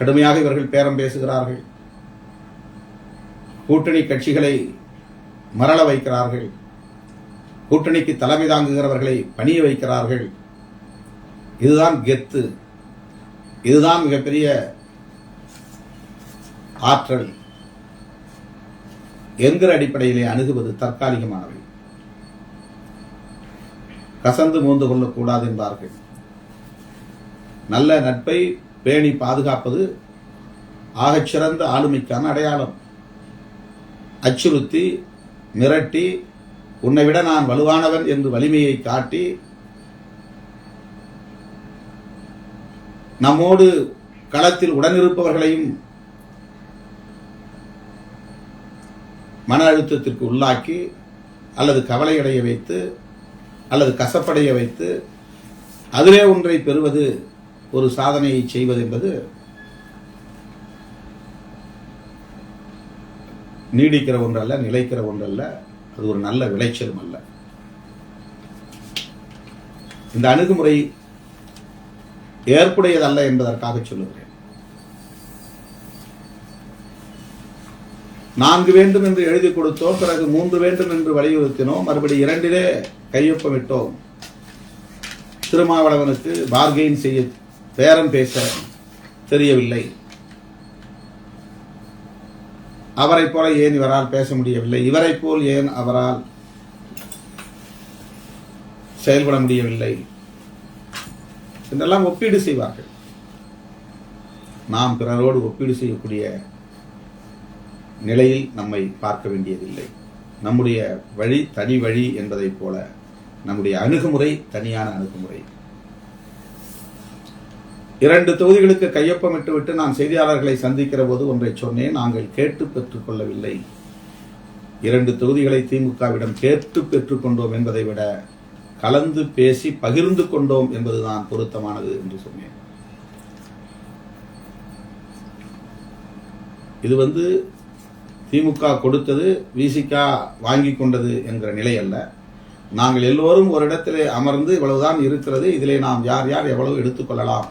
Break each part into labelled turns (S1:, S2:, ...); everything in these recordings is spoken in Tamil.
S1: கடுமையாக இவர்கள் பேரம் பேசுகிறார்கள். கூட்டணி கட்சிகளை மரள வைக்கிறார்கள். கூட்டணிக்கு தலைமை தாங்குகிறவர்களை பணிய வைக்கிறார்கள். இதுதான் கெத்து. இதுதான் மிகப்பெரிய ஆற்றல். என்கிற அடிப்படையிலே அணுகுவது தற்காலிகமானவை. கசந்து மூந்து கொள்ளக்கூடாது என்பார்கள். நல்ல நட்பை பேணி பாதுகாப்பது ஆகச்சிறந்த ஆளுமைக்கான அடையாளம். அச்சுறுத்தி மிரட்டி உன்னை விட நான் வலுவானவன் என்று வலிமையை காட்டி நம்மோடு களத்தில் உடனிருப்பவர்களையும் மன அழுத்தத்திற்கு உள்ளாக்கி அல்லது கவலையடைய வைத்து அல்லது கசப்படைய வைத்து அதிலே ஒன்றை பெறுவது ஒரு சாதனையை செய்வது என்பது நீடிக்கிற ஒன்றல்ல நிலைக்கிற ஒன்றல்ல அது ஒரு நல்ல விளைச்சலும் அல்ல. இந்த அணுகுமுறை ஏற்புடையதல்ல என்பதற்காக சொல்லுகிறேன். நான்கு வேண்டும் என்று எழுதி கொடுத்தோம் பிறகு மூன்று வேண்டும் என்று வலியுறுத்தினோம் மறுபடி இரண்டிலே கையொப்பமிட்டோம். திருமாவளவனுக்கு பார்கெயின் செய்ய பேரம் பேச தெரியவில்லை. அவரைப் போல ஏன் இவரால் பேச முடியவில்லை? இவரைப் போல் ஏன் அவரால் செயல்பட முடியவில்லை? என்றெல்லாம் ஒப்பீடு செய்வார்கள். நாம் பிறரோடு ஒப்பீடு செய்யக்கூடிய நிலையில் நம்மை பார்க்க வேண்டியதில்லை. நம்முடைய வழி தனி வழி என்பதைப் போல நம்முடைய அணுகுமுறை தனியான அணுகுமுறை. இரண்டு தொகுதிகளுக்கு கையொப்பமிட்டு விட்டு நான் செய்தியாளர்களை சந்திக்கிற போது ஒன்றை சொன்னேன். நாங்கள் கேட்டு பெற்றுக்கொள்ளவில்லை இரண்டு தொகுதிகளை திமுகவிடம் கேட்டு பெற்றுக்கொண்டோம் என்பதை விட கலந்து பேசி பகிர்ந்து கொண்டோம் என்பதுதான் பொருத்தமானது என்று சொன்னேன். இது வந்து திமுக கொடுத்தது விசிகா வாங்கி கொண்டது என்கிற நிலை அல்ல. நாங்கள் எல்லோரும் ஒரு இடத்திலே அமர்ந்து இவ்வளவுதான் இருக்கிறது. இதிலே நாம் யார் யார் எவ்வளவு எடுத்துக்கொள்ளலாம்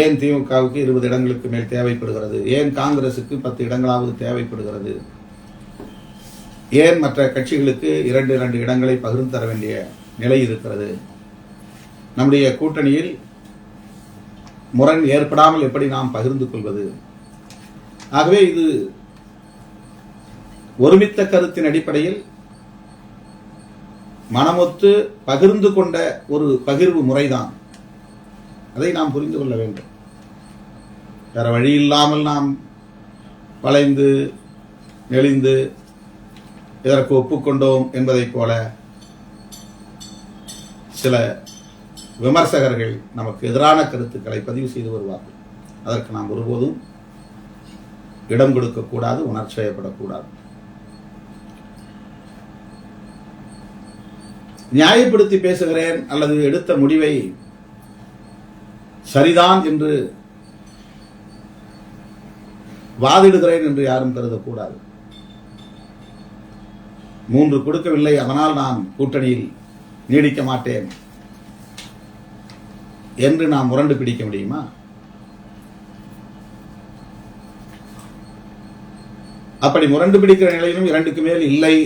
S1: ஏன் திமுகவுக்கு இருபது இடங்களுக்கு மேல் தேவைப்படுகிறது? ஏன் காங்கிரசுக்கு பத்து இடங்களாவது தேவைப்படுகிறது? ஏன் மற்ற கட்சிகளுக்கு இரண்டு இரண்டு இடங்களை பகிர்ந்து தர வேண்டிய நிலை இருக்கிறது? நம்முடைய கூட்டணியில் முரண் ஏற்படாமல் எப்படி நாம் பகிர்ந்து கொள்வது? ஆகவே இது ஒருமித்த கருத்தின் அடிப்படையில் மனமொத்து பகிர்ந்து கொண்ட ஒரு பகிர்வு முறைதான். அதை நாம் புரிந்து கொள்ள வேண்டும். வேற வழி இல்லாமல் நாம் வளைந்து நெளிந்து இதற்கு ஒப்புக்கொண்டோம் என்பதைப் போல சில விமர்சகர்கள் நமக்கு எதிரான கருத்துக்களை பதிவு செய்து வருவார்கள். அதற்கு நாம் ஒருபோதும் இடம் கொடுக்கக்கூடாது உணர்ச்சி வயப்படக்கூடாது நியாயப்படுத்தி பேசுகிறேன் அல்லது எடுத்த முடிவை சரிதான் என்று வாதிடுகிறேன் என்று யாரும் கருதக்கூடாது. மூன்று கொடுக்கவில்லை அதனால் நான் கூட்டணியில் நீடிக்க மாட்டேன். என்று நாம் முரண்டு பிடிக்க முடியுமா? அப்படி முரண்டு பிடிக்கிற நிலையிலும் இரண்டுக்கு மேல் இல்லை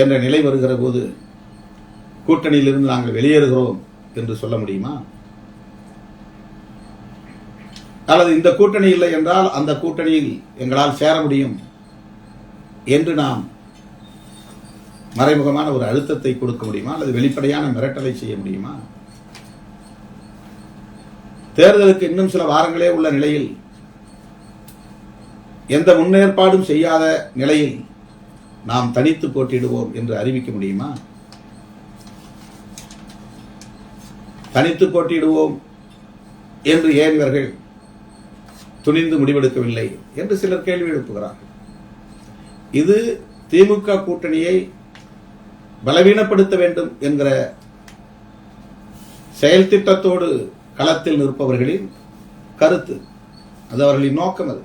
S1: என்ற நிலை வருகிற போது கூட்டணியிலிருந்து நாங்கள் வெளியேறுகிறோம் என்று சொல்ல முடியுமா? அல்லது இந்த கூட்டணி இல்லை என்றால் அந்த கூட்டணியில் எங்களால் சேர முடியும் என்று நாம் மறைமுகமான ஒரு அழுத்தத்தை கொடுக்க முடியுமா? அல்லது வெளிப்படையான மிரட்டலை செய்ய முடியுமா? தேர்தலுக்கு இன்னும் சில வாரங்களே உள்ள நிலையில் எந்த முன்னேற்பாடும் செய்யாத நிலையில் நாம் தனித்து போட்டியிடுவோம் என்று அறிவிக்க முடியுமா? தனித்து போட்டியிடுவோம் என்று ஏன் இவர்கள் துணிந்து முடிவெடுக்கவில்லை என்று சிலர் கேள்வி எழுப்புகிறார்கள். இது திமுக கூட்டணியை பலவீனப்படுத்த வேண்டும் என்கிற செயல் திட்டத்தோடு களத்தில் நிற்பவர்களின் கருத்து அது அவர்களின் நோக்கம் அது.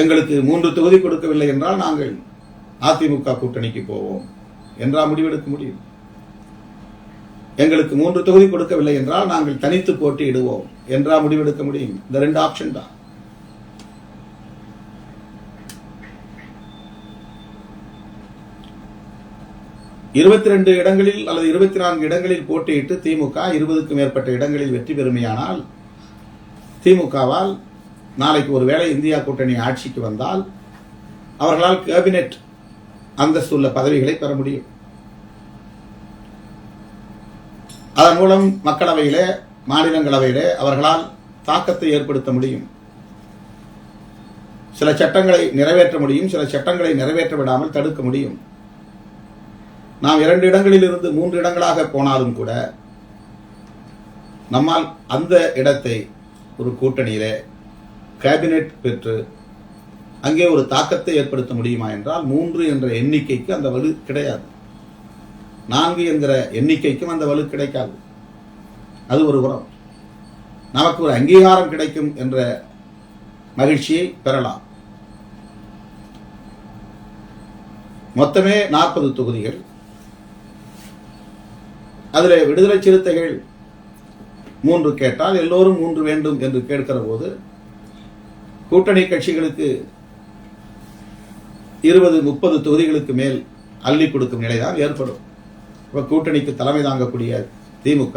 S1: எங்களுக்கு மூன்று தொகுதி கொடுக்கவில்லை என்றால் நாங்கள் அதிமுக கூட்டணிக்கு போவோம் என்றால் முடிவெடுக்க முடியும். எங்களுக்கு மூன்று தொகுதி கொடுக்கவில்லை என்றால் நாங்கள் தனித்து போட்டியிடுவோம். என்றா முடிவெடுக்க முடியும்? இந்த ரெண்டு ஆப்ஷன் தான். இருபத்தி ரெண்டு இடங்களில் அல்லது இருபத்தி நான்கு இடங்களில் போட்டியிட்டு திமுக இருபதுக்கும் மேற்பட்ட இடங்களில் வெற்றி பெறுமையானால் திமுகவால் நாளைக்கு ஒருவேளை இந்தியா கூட்டணி ஆட்சிக்கு வந்தால் அவர்களால் கேபினெட் அந்தஸ்து உள்ள பதவிகளை பெற முடியும். அதன் மூலம் மக்களவையிலே மாநிலங்களவையிலே அவர்களால் தாக்கத்தை ஏற்படுத்த முடியும். சில சட்டங்களை நிறைவேற்ற முடியும் சில சட்டங்களை நிறைவேற்ற விடாமல் தடுக்க முடியும். நாம் இரண்டு இடங்களில் இருந்து மூன்று இடங்களாக போனாலும் கூட நம்மால் அந்த இடத்தை ஒரு கூட்டணியிலே கேபினெட் பெற்று அங்கே ஒரு தாக்கத்தை ஏற்படுத்த முடியுமா என்றால் மூன்று என்ற எண்ணிக்கைக்கு அந்த வலு கிடையாது. நான்கு என்கிற எண்ணிக்கைக்கும் அந்த வலு கிடைக்காது. அது ஒரு உரம். நமக்கு ஒரு அங்கீகாரம் கிடைக்கும் என்ற மகிழ்ச்சியை பெறலாம். மொத்தமே நாற்பது தொகுதிகள். அதில் விடுதலை சிறுத்தைகள் மூன்று கேட்டால் எல்லோரும் மூன்று வேண்டும் என்று கேட்கிற போது கூட்டணி கட்சிகளுக்கு இருபது முப்பது தொகுதிகளுக்கு மேல் அள்ளி கொடுக்கும் நிலைதான் ஏற்படும். இப்ப கூட்டணிக்கு தலைமை தாங்கக்கூடிய திமுக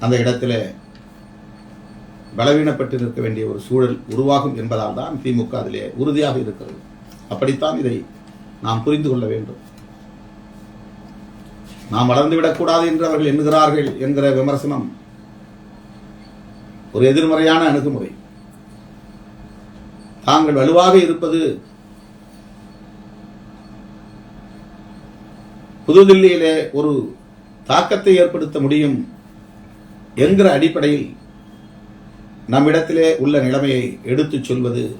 S1: அந்த இடத்துல பலவீனப்பட்டு நிற்க வேண்டிய ஒரு சூழல் உருவாகும் என்பதால் தான் திமுக அதிலே உறுதியாக இருக்கிறது. அப்படித்தான் இதை நாம் புரிந்து கொள்ள வேண்டும். நாம் வளர்ந்துவிடக்கூடாது என்று அவர்கள் எண்ணுகிறார்கள் என்கிற விமர்சனம் ஒரு எதிர்மறையான அணுகுமுறை. தாங்கள் வலுவாக இருப்பது புதுதில்லியிலே ஒரு தாக்கத்தை ஏற்படுத்த முடியும் என்கிற அடிப்படையில் நம்மிடத்திலே உள்ள நிலைமையை எடுத்துச் சொல்வது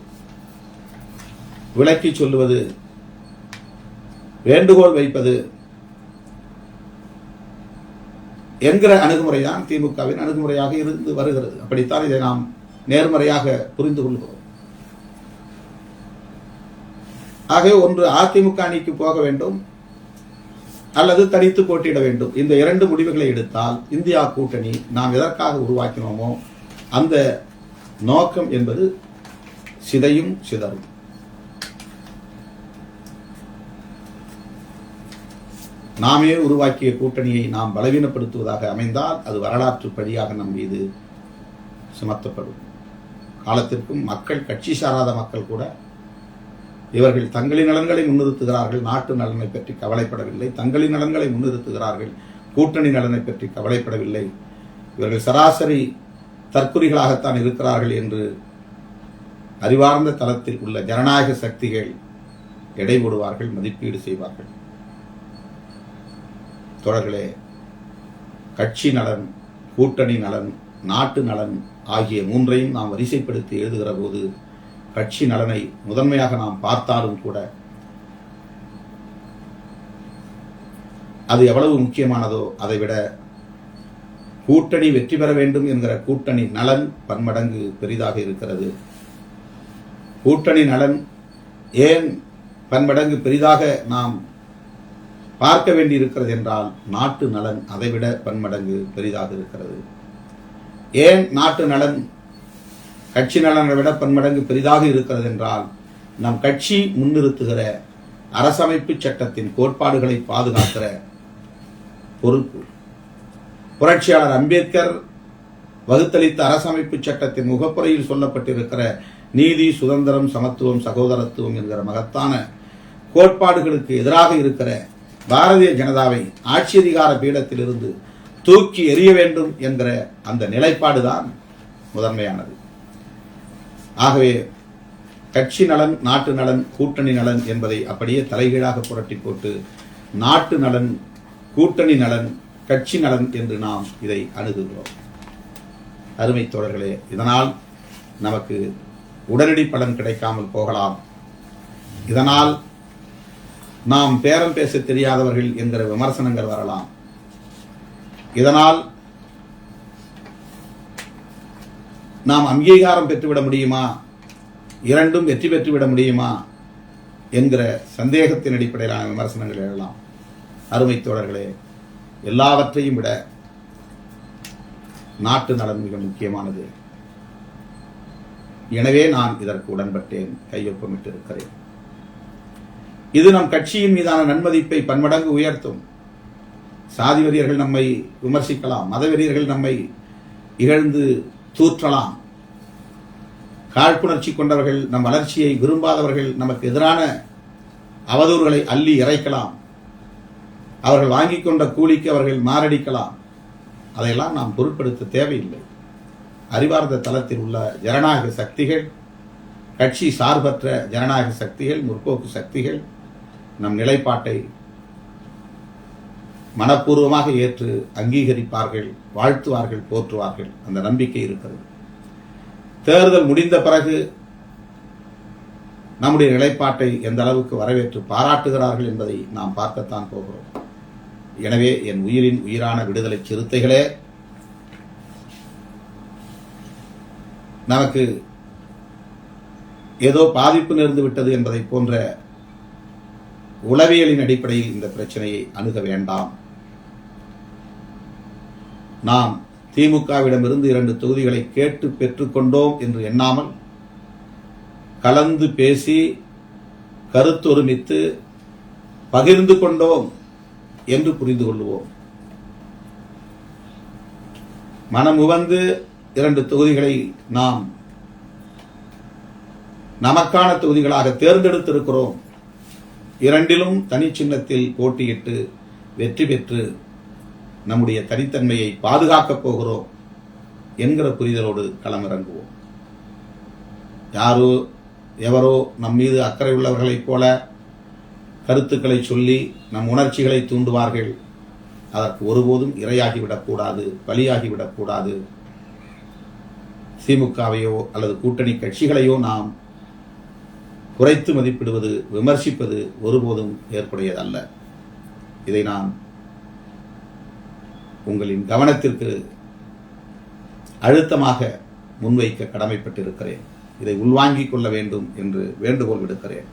S1: விளக்கி சொல்லுவது வேண்டுகோள் வைப்பது என்கிற அணுகுமுறைதான் திமுகவின் அணுகுமுறையாக இருந்து வருகிறது. அப்படித்தான் இதை நாம் நேர்மறையாக புரிந்து கொள்கிறோம். ஆகவே ஒன்று அதிமுக அணிக்கு போக வேண்டும். அல்லது தனித்து போட்டியிட வேண்டும். இந்த இரண்டு முடிவுகளை எடுத்தால் இந்தியா கூட்டணி நாம் எதற்காக உருவாக்கினோமோ அந்த நோக்கம் என்பது சிதையும் சிதறும். நாமே உருவாக்கிய கூட்டணியை நாம் பலவீனப்படுத்துவதாக அமைந்தால் அது வரலாற்று படியாக நம் மீது சுமத்தப்படும். காலத்திற்கும் மக்கள் கட்சி சாராத மக்கள் கூட இவர்கள் தங்களின் நலன்களை முன்னிறுத்துகிறார்கள். நாட்டு நலனை பற்றி கவலைப்படவில்லை. தங்களின் நலன்களை முன்னிறுத்துகிறார்கள். கூட்டணி நலனை பற்றி கவலைப்படவில்லை. இவர்கள் சராசரி தற்குறிகளாகத்தான் இருக்கிறார்கள் என்று அறிவார்ந்த தளத்தில் உள்ள ஜனநாயக சக்திகள் எடை போடுவார்கள் மதிப்பீடு செய்வார்கள். தொடர்களே கட்சி நலன் கூட்டணி நலன் நாட்டு நலன் ஆகிய மூன்றையும் நாம் வரிசைப்படுத்தி எழுதுகிற போது கட்சி நலனை முதன்மையாக நாம் பார்த்தாலும் கூட அது எவ்வளவு முக்கியமானதோ அதைவிட கூட்டணி வெற்றி பெற வேண்டும் என்கிற கூட்டணி நலன் பன்மடங்கு பெரிதாக இருக்கிறது. கூட்டணி நலன் ஏன் பன்மடங்கு பெரிதாக நாம் பார்க்க வேண்டியிருக்கிறது என்றால் நாட்டு நலன் அதைவிட பன்மடங்கு பெரிதாக இருக்கிறது. ஏன் நாட்டு நலன் கட்சி நலன்களை விட பன்மடங்கு பெரிதாக இருக்கிறது என்றால் நம் கட்சி முன்னிறுத்துகிற அரசமைப்பு சட்டத்தின் கோட்பாடுகளை பாதுகாக்கிற பொறுப்பு. புரட்சியாளர் அம்பேத்கர் வகுத்தளித்த அரசமைப்பு சட்டத்தின் முகப்புறையில் சொல்லப்பட்டிருக்கிற நீதி சுதந்திரம் சமத்துவம் சகோதரத்துவம் என்கிற மகத்தான கோட்பாடுகளுக்கு எதிராக இருக்கிற பாரதிய ஜனதாவை ஆட்சி அதிகார பீடத்திலிருந்து தூக்கி எறிய வேண்டும் என்கிற அந்த நிலைப்பாடுதான் முதன்மையானது. ஆகவே கட்சி நலன் நாட்டு நலன் கூட்டணி நலன் என்பதை அப்படியே தலைகீழாக புரட்டி போட்டு நாட்டு நலன் கூட்டணி நலன் கட்சி நலன் என்று நாம் இதை அணுகுகிறோம். அருமை தோழர்களே இதனால் நமக்கு உடனடி பலன் கிடைக்காமல் போகலாம். இதனால் நாம் பேரம் பேச தெரியாதவர்கள் என்கிற விமர்சனங்கள் வரலாம். இதனால் நாம் அங்கீகாரம் பெற்றுவிட முடியுமா? இரண்டும் வெற்றி பெற்றுவிட முடியுமா? என்கிற சந்தேகத்தின் அடிப்படையிலான விமர்சனங்கள் எழலாம். அருமை தோழர்களே எல்லாவற்றையும் விட நாட்டு நலன் மிக முக்கியமானது. எனவே நான் இதற்கு உடன்பட்டேன் கையொப்பமிட்டிருக்கிறேன் இது நம் கட்சியின் மீதான நன்மதிப்பை பன்மடங்கு உயர்த்தும். சாதி வெறியர்கள் நம்மை விமர்சிக்கலாம் மதவெறியர்கள் நம்மை இகழ்ந்து தூற்றலாம். காழ்ப்புணர்ச்சி கொண்டவர்கள் நம் வளர்ச்சியை விரும்பாதவர்கள் நமக்கு எதிரான அவதூறுகளை அள்ளி இறைக்கலாம். அவர்கள் வாங்கிக் கொண்ட கூலிக்கு அவர்கள் மாரடிக்கலாம். அதையெல்லாம் நாம் பொருட்படுத்த தேவையில்லை. அறிவார்ந்த தளத்தில் உள்ள ஜனநாயக சக்திகள் கட்சி சார்பற்ற ஜனநாயக சக்திகள் முற்போக்கு சக்திகள் நம் நிலைப்பாட்டை மனப்பூர்வமாக ஏற்று அங்கீகரிப்பார்கள் வாழ்த்துவார்கள் போற்றுவார்கள். அந்த நம்பிக்கை இருக்கிறது. தேர்தல் முடிந்த பிறகு நம்முடைய நிலைப்பாட்டை எந்த அளவுக்கு வரவேற்று பாராட்டுகிறார்கள் என்பதை நாம் பார்க்கத்தான் போகிறோம். எனவே என் உயிரின் உயிரான விடுதலை சிறுத்தைகளே நமக்கு ஏதோ பாதிப்பு நேர்ந்து விட்டது என்பதை போன்ற உளவியலின் அடிப்படையில் இந்த பிரச்சனையை அணுக வேண்டாம். நாம் திமுகவிடமிருந்து இரண்டு தொகுதிகளை கேட்டு பெற்றுக்கொண்டோம் என்று எண்ணாமல் கலந்து பேசி கருத்தொருமித்து பகிர்ந்து கொண்டோம் என்று புரிந்து கொள்வோம் மனமுவந்து இரண்டு தொகுதிகளை நாம் நமக்கான தொகுதிகளாக தேர்ந்தெடுத்திருக்கிறோம். இரண்டிலும் தனி சின்னத்தில் போட்டியிட்டு வெற்றி பெற்று நம்முடைய தனித்தன்மையை பாதுகாக்கப் போகிறோம் என்கிற புரிதலோடு களமிறங்குவோம். யாரோ எவரோ நம் மீது அக்கறை உள்ளவர்களைப் போல கருத்துக்களை சொல்லி நம் உணர்ச்சிகளை தூண்டுவார்கள். அதற்கு ஒருபோதும் இரையாகிவிடக்கூடாது பலியாகிவிடக்கூடாது திமுகவையோ அல்லது கூட்டணி கட்சிகளையோ நாம் குறைத்து மதிப்பிடுவது விமர்சிப்பது ஒருபோதும் ஏற்புடையதல்ல. இதை நான் உங்களின் கவனத்திற்கு அழுத்தமாக முன்வைக்க கடமைப்பட்டிருக்கிறேன். இதை உள்வாங்கிக் கொள்ள வேண்டும் என்று வேண்டுகோள் விடுக்கிறேன்.